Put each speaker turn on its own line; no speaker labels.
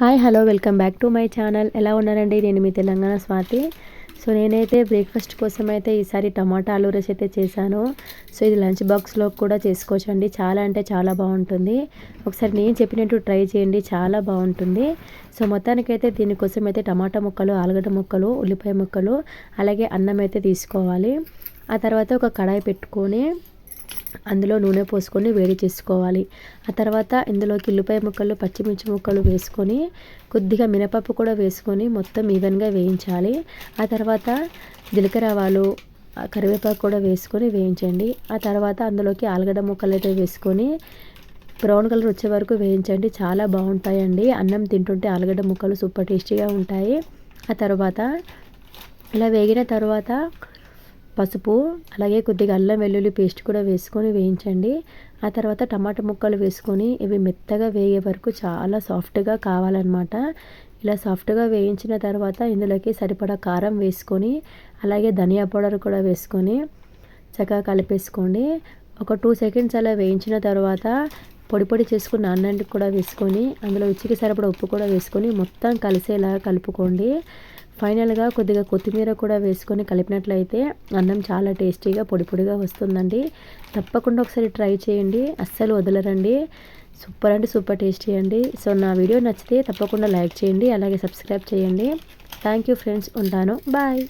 Hi hello welcome back to my channel. ఎలా ఉన్నారండి? నేను మీ తెలంగాణ స్వాతి. సో నేనైతే బ్రేక్ఫాస్ట్ కోసం అయితే ఈసారి టమాటా ఆలూ రైస్ అయితే చేశాను. సో ఇది లంచ్ బాక్స్లో కూడా చేసుకోవచ్చండి. చాలా అంటే చాలా బాగుంటుంది. ఒకసారి నేను చెప్పినట్టు ట్రై చేయండి. చాలా బాగుంటుంది. సో మొత్తానికైతే దీనికోసం అయితే టమాటా ముక్కలు ఆలుగడ్డ ముక్కలు ఉల్లిపాయ ముక్కలు అలాగే అన్నం అయితే తీసుకోవాలి. ఆ తర్వాత ఒక కడాయి పెట్టుకొని అందులో నూనె పోసుకొని వేడి చేసుకోవాలి. ఆ తర్వాత ఇందులోకి ఉల్లిపాయ ముక్కలు పచ్చిమిర్చి ముక్కలు వేసుకొని కొద్దిగా మినపప్పు కూడా వేసుకొని మొత్తం ఈవెన్గా వేయించాలి. ఆ తర్వాత జీలకర్ర ఆవాలు కరివేపాకు కూడా వేసుకొని వేయించండి. ఆ తర్వాత అందులోకి ఆలుగడ్డ ముక్కలు అయితే వేసుకొని బ్రౌన్ కలర్ వచ్చే వరకు వేయించండి. చాలా బాగుంటాయండి. అన్నం తింటుంటే ఆలుగడ్డ ముక్కలు సూపర్ టేస్టీగా ఉంటాయి. ఆ తర్వాత ఇలా వేగిన తర్వాత పసుపు అలాగే కొద్దిగా అల్లం వెల్లుల్లి పేస్ట్ కూడా వేసుకొని వేయించండి. ఆ తర్వాత టమాటా ముక్కలు వేసుకొని ఇవి మెత్తగా వేగే వరకు చాలా సాఫ్ట్గా కావాలన్నమాట. ఇలా సాఫ్ట్గా వేయించిన తర్వాత ఇందులోకి సరిపడా కారం వేసుకొని అలాగే ధనియా పౌడర్ కూడా వేసుకొని చక్కగా కలిపేసుకోండి. ఒక టూ సెకండ్స్ అలా వేయించిన తర్వాత పొడి పొడి చేసుకున్న అన్నాన్ని కూడా వేసుకొని అందులో రుచికి సరిపడా ఉప్పు కూడా వేసుకొని మొత్తం కలిసేలా కలుపుకోండి. ఫైనల్గా కొద్దిగా కొత్తిమీర కూడా వేసుకొని కలిపినట్లయితే అన్నం చాలా టేస్టీగా పొడి పొడిగా వస్తుందండి. తప్పకుండా ఒకసారి ట్రై చేయండి. అస్సలు వదలరండి. సూపర్ అంటే సూపర్ టేస్టీ అండి. సో నా వీడియో నచ్చితే తప్పకుండా లైక్ చేయండి అలాగే సబ్స్క్రైబ్ చేయండి. Thank you friends. ఉంటాను. బాయ్.